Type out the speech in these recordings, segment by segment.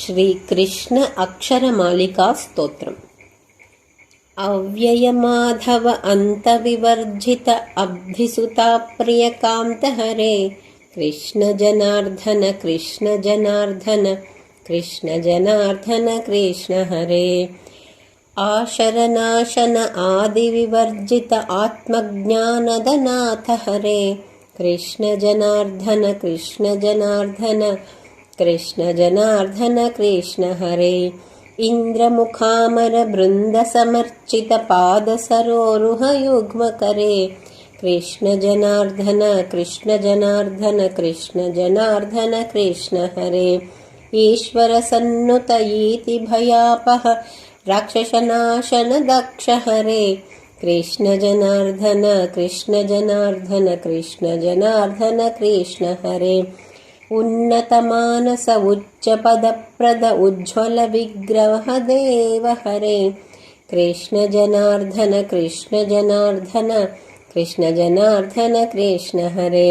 श्रीकृष्ण अक्षरमालिकास्तोत्रम् अव्ययमाधव अन्तविवर्जित अब्धिसुताप्रियकान्तहरे कृष्णजनार्दन कृष्णजनार्दन कृष्णजनार्दन कृष्णहरे आशरनाशन आदिविवर्जित आत्मज्ञानदनाथ हरे कृष्णजनार्दन कृष्णजनार्दन कृष्ण जनार्दन कृष्ण हरे इन्द्रमुखामरबृन्दसमर्चितपादसरोरुहयुग्मकरे। कृष्ण जनार्दन कृष्ण जनार्दन कृष्ण हरे ईश्वरसन्नुत इति भयापः राक्षसनाशन दक्ष हरे कृष्ण जनार्दन कृष्ण जनार्दन कृष्ण जनार्दन कृष्ण हरे उन्नतमानस उच्चपदप्रद देव हरे कृष्ण जनार्दन कृष्ण जनार्दन कृष्ण हरे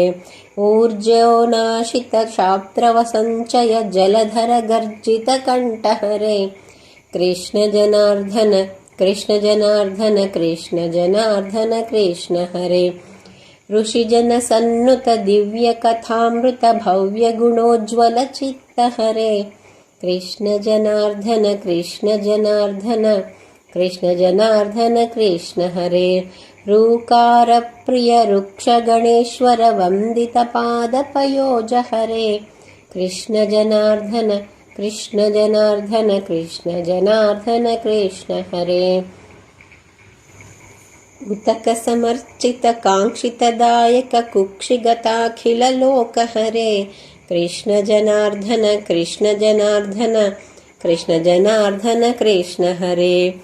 ऊर्जो जनार्दन कृष्ण जनार्दन कृष्ण जनार्दन कृष्ण हरे ऋषिजनसन्नुत दिव्यकथामृत भव्यगुणोज्ज्वल चित्तहरे कृष्ण हरे ऋकारप्रिय रुक्षगणेश्वर वन्दितपादपयोज हरे कृष्ण जनार्दन कृष्ण जनार्दन कृष्ण जनार्दन कृष्ण हरे उतकसमर्चितकाङ्क्षितदायककुक्षिगताखिललोकहरे कृष्ण जनार्दन कृष्ण जनार्दन कृष्ण जनार्दन कृष्ण हरे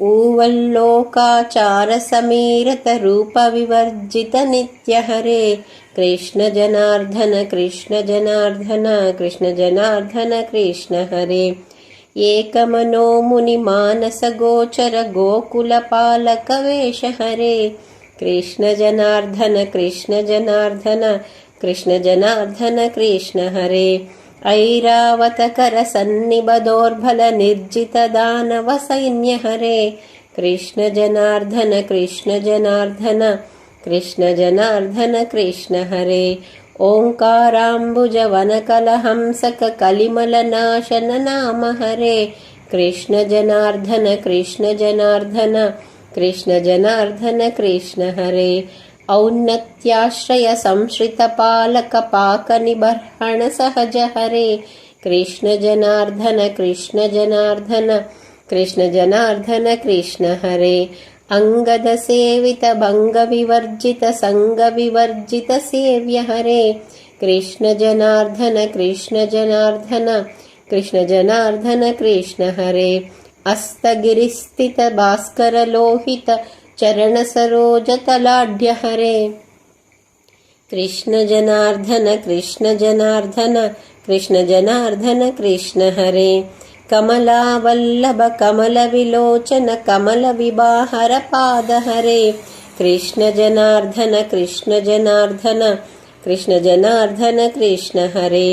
ऊवल्लोकाचारसमीरतरूपविवर्जितनित्यहरे। कृष्ण जनार्दन कृष्ण जनार्दन कृष्ण जनार्दन कृष्ण हरे एकमनो मुनिमानसगोचर गोकुलपालकवेश हरे कृष्ण जनार्दन कृष्ण जनार्दन कृष्ण जनार्दन कृष्ण हरे ऐरावतकरसन्निबदोर्बल निर्जितदानवसैन्य हरे कृष्ण जनार्दन कृष्ण जनार्दन कृष्ण जनार्दन कृष्ण हरे ओङ्काराम्बुजवनकलहंसकलिमलनाशन नाम हरे कृष्ण जनार्दन कृष्ण जनार्दन कृष्ण जनार्दन कृष्ण हरे औन्नत्याश्रय सहज हरे कृष्ण जनार्दन कृष्ण जनार्दन कृष्ण जनार्दन कृष्ण हरे अङ्गदसेवितभङ्गविवर्जितसङ्गविवर्जितसेव्य हरे कृष्ण जनार्दन कृष्ण जनार्दन कृष्ण हरे अस्तगिरिस्थित भास्करलोहित चरणसरोजतलाढ्य हरे कृष्ण जनार्दन कृष्ण जनार्दन कृष्ण जनार्दन कृष्ण हरे कमलावल्लभ कमल विलोचन कमलविलोचन कमलविबाहर पादहरे कृष्ण हरे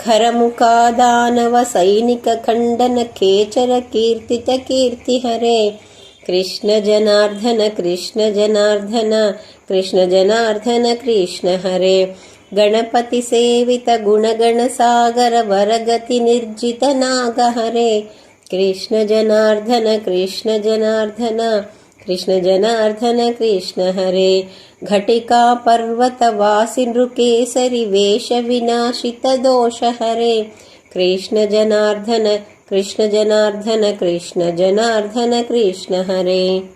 खरमुखादानव सैनिकखण्डन खेचर कीर्तित कीर्ति हरे कृष्ण जनार्दन कृष्ण जनार्दन कृष्ण जनार्दन कृष्ण हरे गणपति सेवित गुणगणसागर वरगति निर्जित नागहरे। कृष्ण हरे। घटिका पर्वत वासि नृकेसरि, वेश विनाशित दोष हरे। कृष्ण जनार्दन कृष्ण जनार्दन कृष्ण जनार्दन, कृष्ण हरे।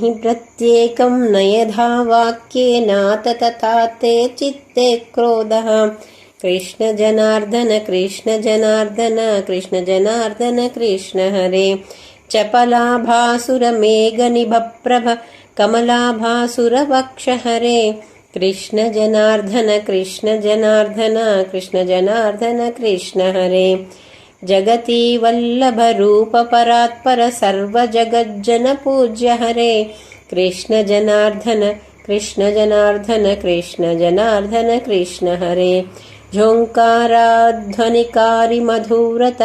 हि प्रत्येकं न यथा वाक्येनाथ तथा ते चित्ते क्रोधः। कृष्ण जनार्दन कृष्ण जनार्दन कृष्ण जनार्दन, कृष्ण हरे। चपलाभासुरमेघनिभप्रभ, कमलाभासुरवक्ष हरे। कृष्ण जनार्दन, कृष्ण जगति वल्लभरूपपरात्पर सर्वजगज्जनपूज्य हरे कृष्ण जनार्दन कृष्ण जनार्दन कृष्ण हरे झोङ्काराध्वनिकारिमधुव्रत,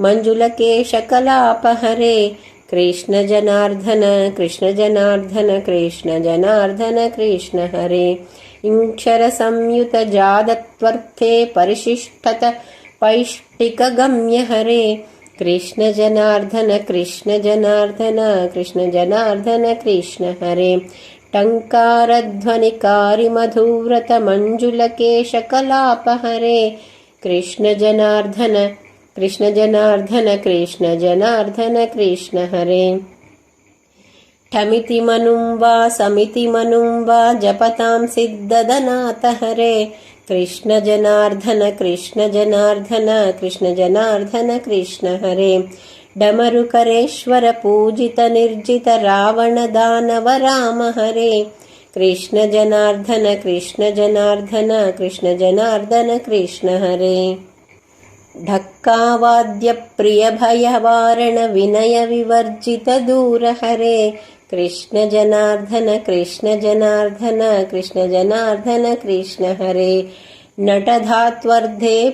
मञ्जुलकेशकलापहरे। कृष्ण जनार्दन कृष्ण जनार्दन कृष्ण जनार्दन कृष्ण हरे इङ्क्षरसंयुतजादत्वर्थे परिशिष्टत पैष्टिकगम्य हरे कृष्ण जनार्दन कृष्ण जनार्दन कृष्ण जनार्दन कृष्ण हरे टङ्कारध्वनिकारिमधुव्रत मञ्जुलकेशकलापहरे कृष्ण जनार्दन कृष्ण जनार्दन कृष्ण जनार्दन कृष्ण हरे ठमिति मनुं वा समिति मनुं वा जपतां सिद्धदनाथ हरे कृष्ण जनार्दन कृष्ण जनार्दन कृष्ण जनार्दन, कृष्ण हरे। डमरुकरेश्वर पूजित निर्जित रावण दानव राम हरे। कृष्ण जनार्दन कृष्ण जनार्दन कृष्ण जनार्दन, कृष्ण हरे। ढक्कावाद्यप्रियभयवारण विनयविवर्जित हरे। कृष्ण जनार्दन कृष्ण जनार्दन कृष्ण जनार्दन, कृष्ण हरे। नटधात्वर्धे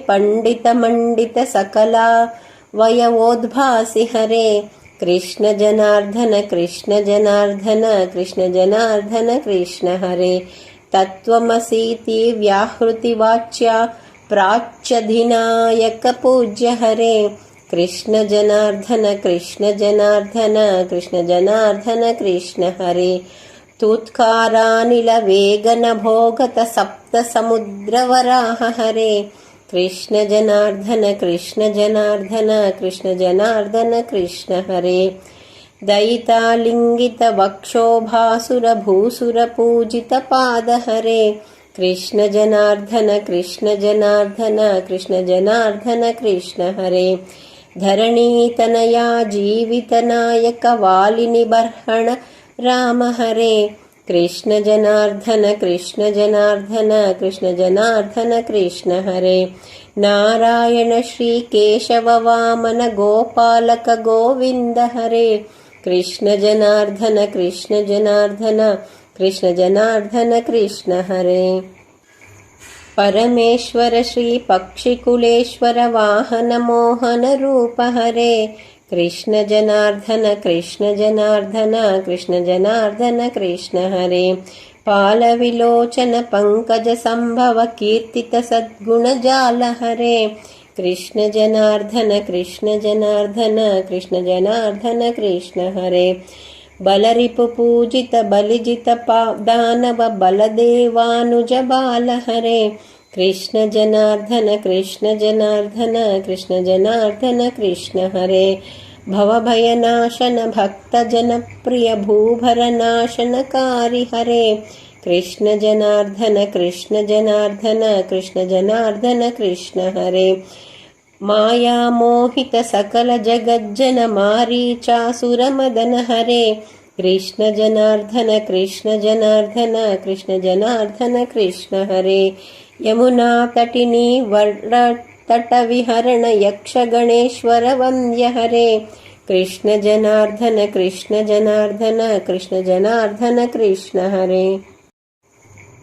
सकला वयवोद्भासि हरे। कृष्ण जनार्दन कृष्ण जनार्दन कृष्ण जनार्दन, कृष्ण हरे। तत्त्वमसीति व्याहृतिवाच्या प्राच्यधिनायकपूज्य हरे। कृष्ण जनार्दन कृष्ण जनार्दन कृष्ण जनार्दन, कृष्ण हरे। तूत्कारानिलवेगनभोगत सप्तसमुद्रवराह हरे। कृष्ण जनार्दन कृष्ण जनार्दन कृष्ण जनार्दन, कृष्ण हरे। दयितालिङ्गितवक्षोभासुरभूसुरपूजितपाद हरे। कृष्ण जनार्दन कृष्ण जनार्दन कृष्ण जनार्दन, कृष्ण हरे। धरणीतनया जीवितनायक वालिनि बर्हण राम हरे। कृष्ण जनार्दन कृष्ण जनार्दन कृष्ण जनार्दन, कृष्ण हरे। नारायण श्रीकेशव वामन, गोपालक गोविन्द हरे। कृष्ण जनार्दन कृष्ण जनार्दन कृष्ण जनार्दन, कृष्ण हरे। परमेश्वर श्रीपक्षिकुलेश्वर वाहन मोहन रूप हरे। कृष्ण हरे। पालविलोचन पङ्कज सम्भव कीर्तित सद्गुणजाल हरे। कृष्ण जनार्दन कृष्ण जनार्दन कृष्ण जनार्दन, कृष्ण हरे। बलरिपुपूजित बलिजित दानव बलदेवानुज बाल हरे कृष्ण जनार्दन कृष्ण जनार्दन कृष्ण जनार्दन, कृष्ण हरे। भवभयनाशन भक्तजनप्रिय भूभरनाशनकारि हरे। कृष्ण जनार्दन कृष्ण जनार्दन कृष्ण जनार्दन, कृष्ण हरे। मायामोहित सकल जगज्जन मारीचासुरमदन हरे कृष्ण जनार्दन कृष्ण जनार्दन कृष्ण जनार्दन कृष्ण हरे यमुना तटिनी तटविहरण यक्षगणेश्वर वन्द्य हरे कृष्ण जनार्दन कृष्ण जनार्दन कृष्ण जनार्दन कृष्ण हरे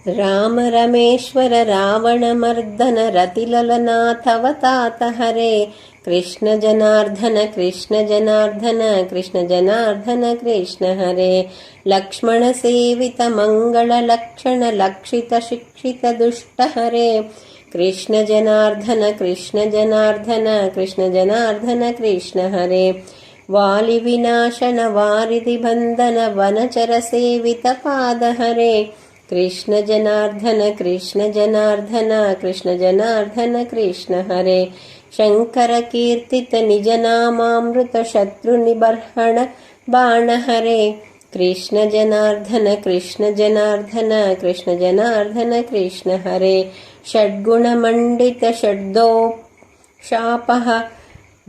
राम रमेश्वर रावणमर्दन रतिललनाथवतात हरे। कृष्णजनार्दन कृष्णजनार्दन कृष्णजनार्दन कृष्ण हरे। लक्ष्मणसेवितमङ्गलक्षण कृष्णजनार्दन कृष्णजनार्दन कृष्णजनार्दन कृष्ण हरे। वालिविनाशन वारिधिबन्धन वनचरसेवितपादहरे कृष्ण जनार्दन कृष्ण जनार्दन कृष्ण जनार्दन कृष्ण हरे शङ्कर कीर्तित निजनामामृत शत्रुनिबर्हण बाण हरे। कृष्ण जनार्दन कृष्ण जनार्दन कृष्ण जनार्दन कृष्ण हरे। षड्गुणमण्डित षड्दो शापः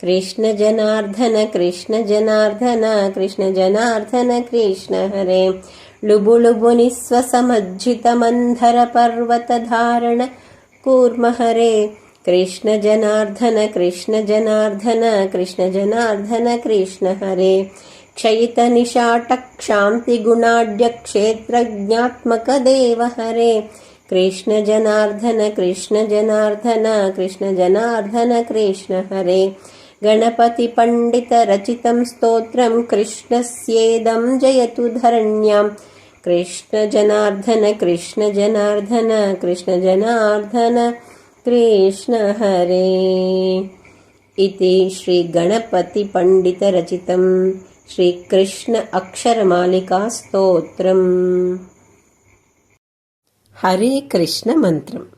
कृष्ण जनार्दन कृष्ण जनार्दन कृष्ण जनार्दन, कृष्ण हरे। लुबु हस्तचतुष्टय भासुरनन्दक शङ्ख गधारत चरण हरे। कृष्ण जनार्दन कृष्ण जनार्दन कृष्ण जनार्दन, कृष्ण हरे। लुबु लुबु निःस्वसमज्झितमन्धरपर्वतधारण कूर्म हरे कृष्ण जनार्दन कृष्ण जनार्दन कृष्ण जनार्दन कृष्ण हरे क्षयितनिशाटक्षान्तिगुणाढ्यक्षेत्रज्ञात्मकदेव हरे। कृष्ण जनार्दन कृष्ण जनार्दन कृष्ण जनार्दन, कृष्ण हरे। गणपतिपण्डितरचितं स्तोत्रं कृष्णस्येदं जयतु धरण्यां। कृष्णजनार्दन कृष्णजनार्दन कृष्णजनार्दन कृष्ण हरे। इति श्रीगणपतिपण्डितरचितं श्रीकृष्ण अक्षरमालिकास्तोत्रम्। हरे कृष्णमन्त्रम्